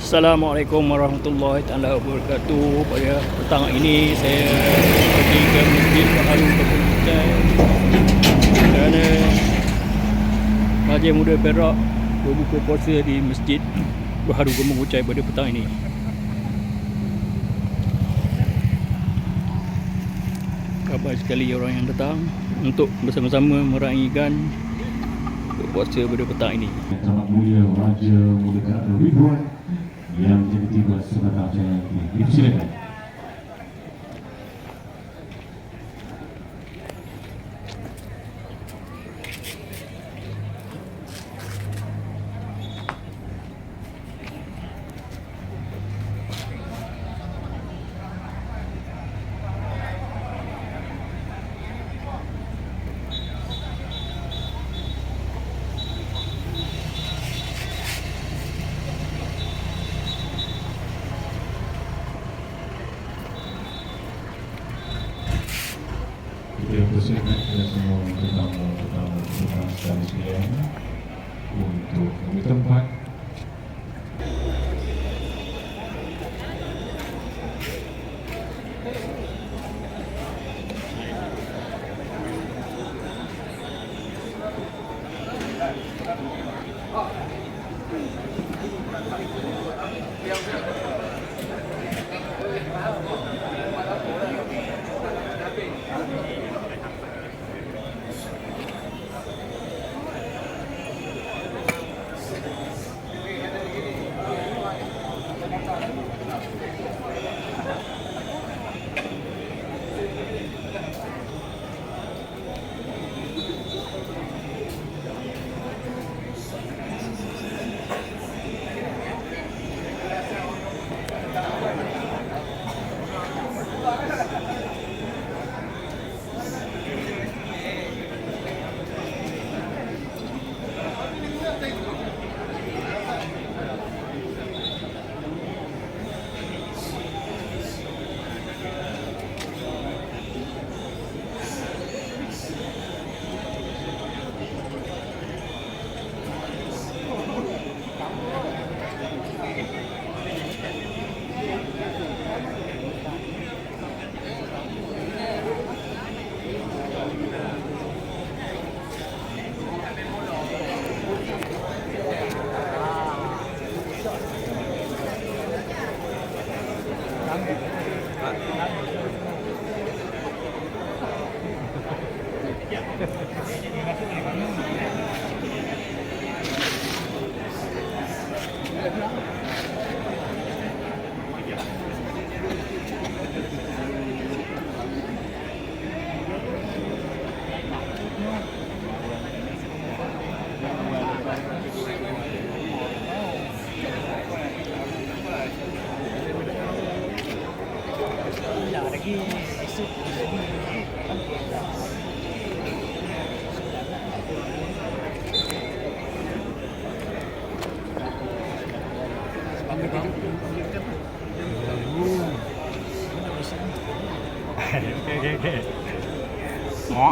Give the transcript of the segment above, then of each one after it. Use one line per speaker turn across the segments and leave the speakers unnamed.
Assalamualaikum warahmatullahi taala wabarakatuh. Pada petang ini saya pergi ke Masjid Baharu Kutai kerana Raja Muda Perak berbuka puasa di Masjid Baharu Kutai pada petang ini. Ramai sekali orang yang datang untuk bersama-sama meraihkan berpuasa pada petang ini.
Amat Mulia Raja Muda Perak 양재비 디버스가 남자에게 입실에 untuk tempat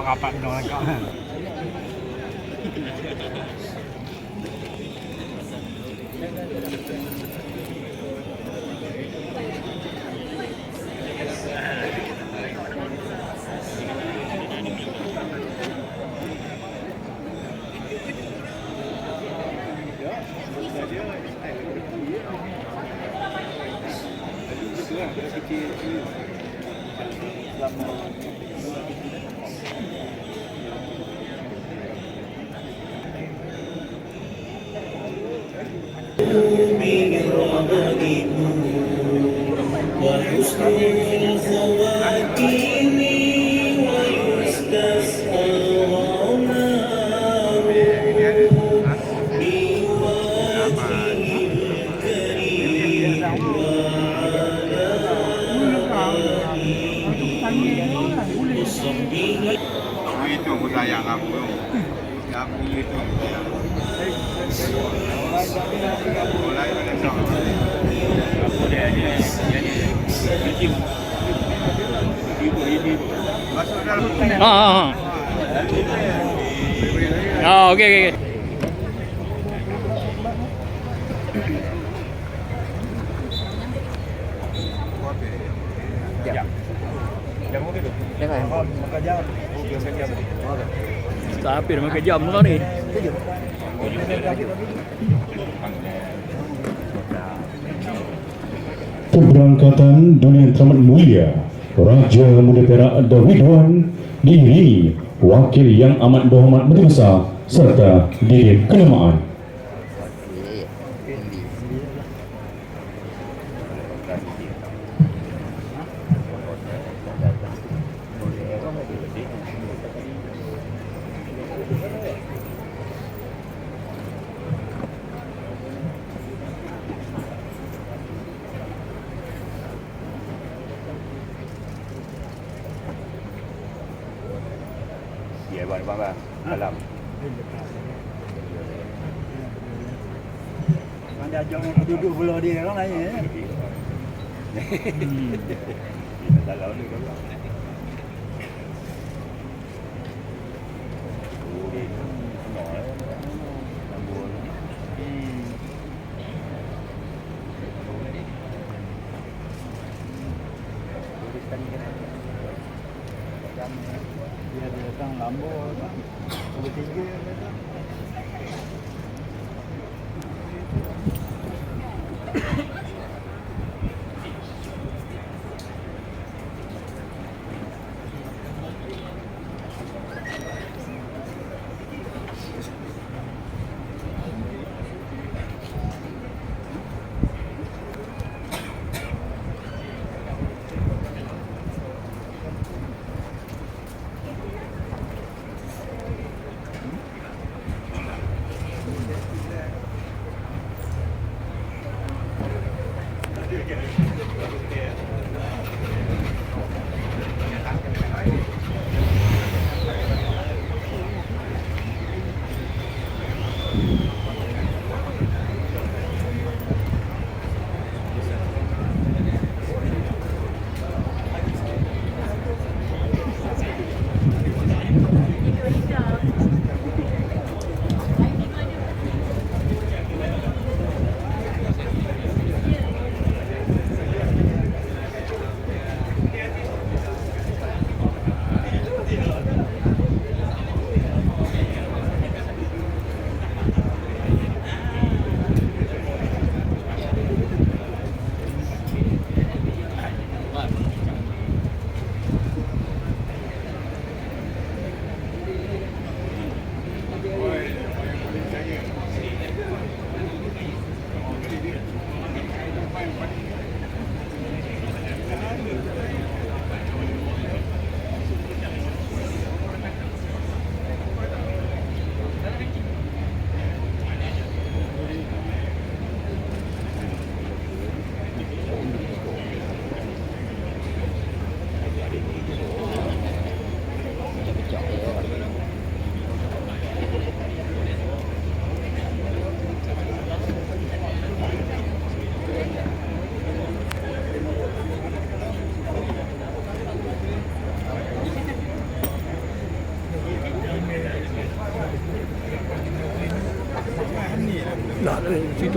kapanood ka. Thank you.
Tapi dah makan jam kau ni.
Keberangkatan dunia teramat mulia Raja Muda Perak David Wan diiringi wakil yang amat berhormat Besar serta Dirjen Kenemaan.
Bang. Alam.
Anda ajak orang duduk pula dia orang lain eh.
Hmm. Tak lalu
kalau. Thank you. 람보랑
람보랑 뭐 빌게임에다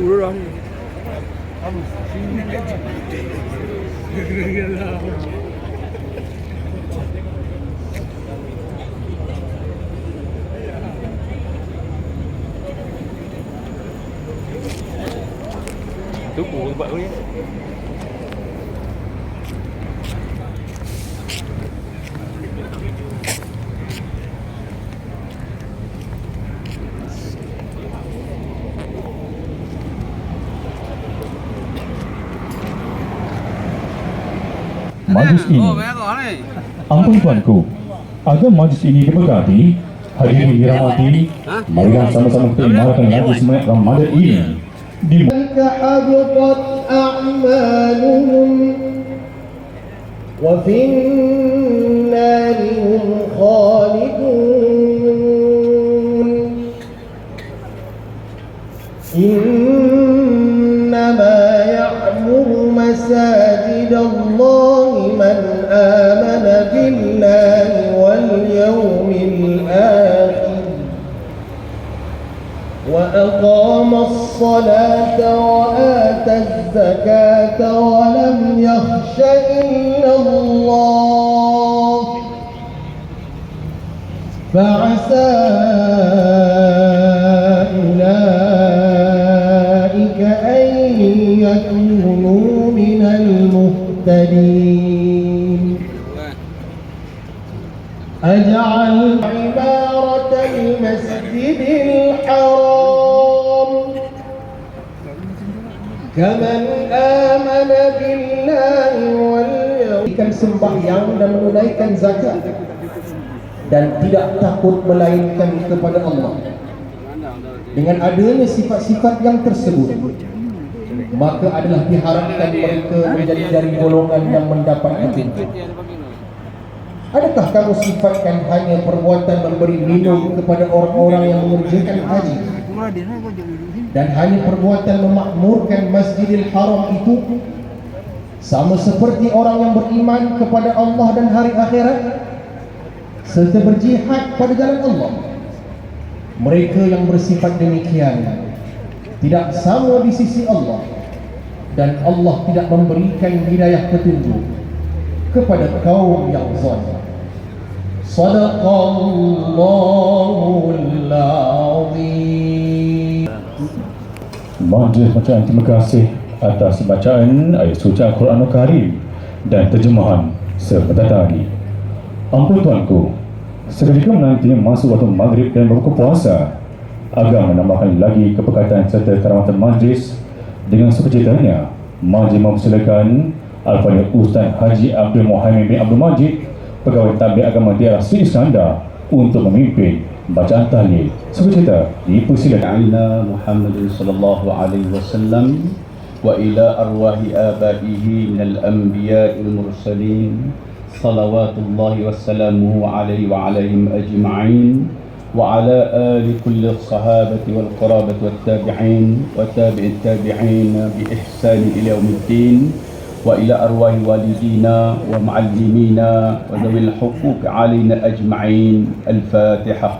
durur ama. Vamos.
Majlis ini, ampun tuanku, agar majlis ini diberkati, hadirin dirahmati, marilah sama-sama kita mengarahkan majlis semangat Ramadan ini di
تلك حبطت أعمالهم وفي النار هم خالدون وأقام الصلاة وآتى الزكاة ولم يخش إلا الله. فعسى كمن آمن بالله واليوم كان sembahyang dan menunaikan zakat. Dan tidak takut melainkan kepada Allah. Dengan adanya sifat-sifat yang tersebut maka adalah diharapkan mereka menjadi dari golongan yang mendapat petunjuk. Adakah kamu sifatkan hanya perbuatan memberi minum kepada orang-orang yang mengerjakan haji? Dan hanya perbuatan memakmurkan Masjidil Haram itu sama seperti orang yang beriman kepada Allah dan hari akhirat serta berjihad pada jalan Allah. Mereka yang bersifat demikian tidak sama di sisi Allah dan Allah tidak memberikan hidayah petunjuk kepada kaum yang zalim. Sadaqallahul
Majlis bacaan terima kasih atas bacaan ayat suci Al-Quran Al-Karim dan terjemahan sebentar tadi. Ampun tuanku, seketika menanti masuk waktu maghrib dan berbuka puasa agar menambahkan lagi kepekatan serta keramatan majlis dengan sukacitanya majlis mempersilakan Al-Fadhil Ustaz Haji Abdul Muhammad bin Abdul Majid Pegawai Tablik Agama Daerah Sri Iskandar untuk memimpin بجاتا لي سبجتا دي
بسلت عنا محمد صلى الله عليه وسلم وإلى أرواح آبائه من الأنبياء المرسلين صلوات الله وسلامه عليه وعليهم أجمعين وعلى آل كل الصحابة والقرابة والتابعين وتابع التابعين بإحسان إلى يوم الدين وإلى أرواح والدينا ومعلمينا وذوي الحقوق علينا أجمعين الفاتحة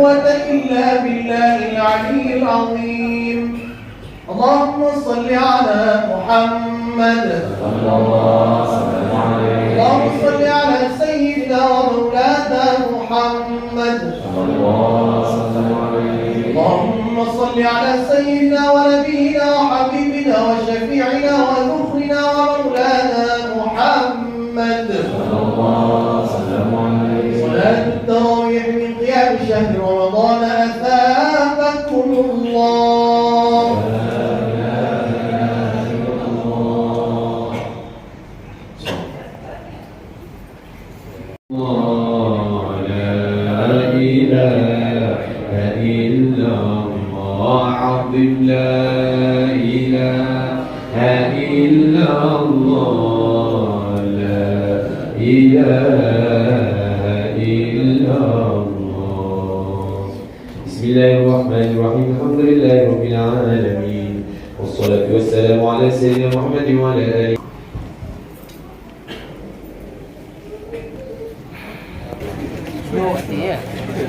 قوة إلا بالله العلي العظيم. اللهم صل على محمد. اللهم صل على سيدنا ومولانا محمد. اللهم صل على سيدنا ونبينا وحبيبنا وشفيعنا وذخرنا ومولانا محمد. صلاة التراويح شهر رمضان أثابكم الله.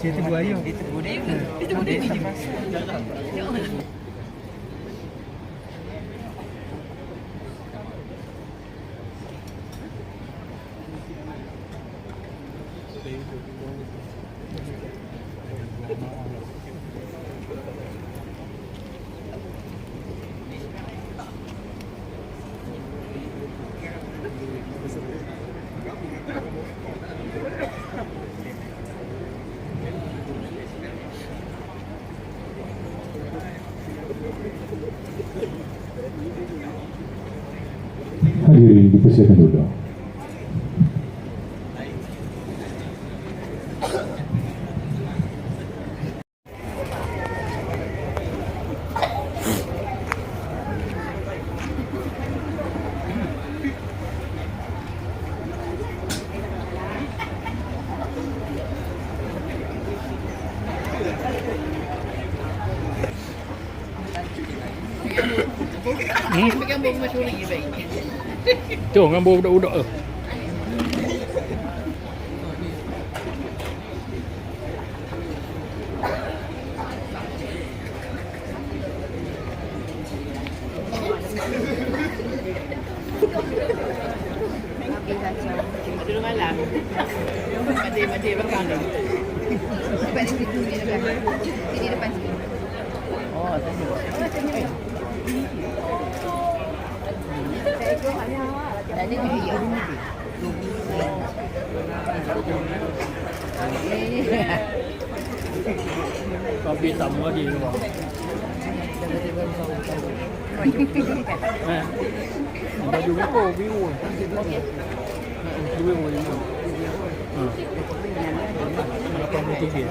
Siete buaya. Siete buaya. Siete buaya. Siete buaya. Menudo. Bigyan mo masyuring
iba Tưởng là
mua đậu đậu ก็
ปีต่ำก็ดีหรือเปล่าแต่อยู่ไม่โก
วิวอยู่วิวอยู่อืมแล้วก็
มีที่เดียว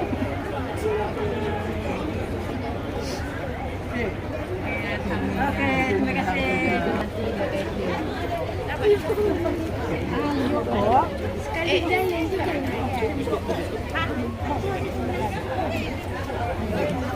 Thank you.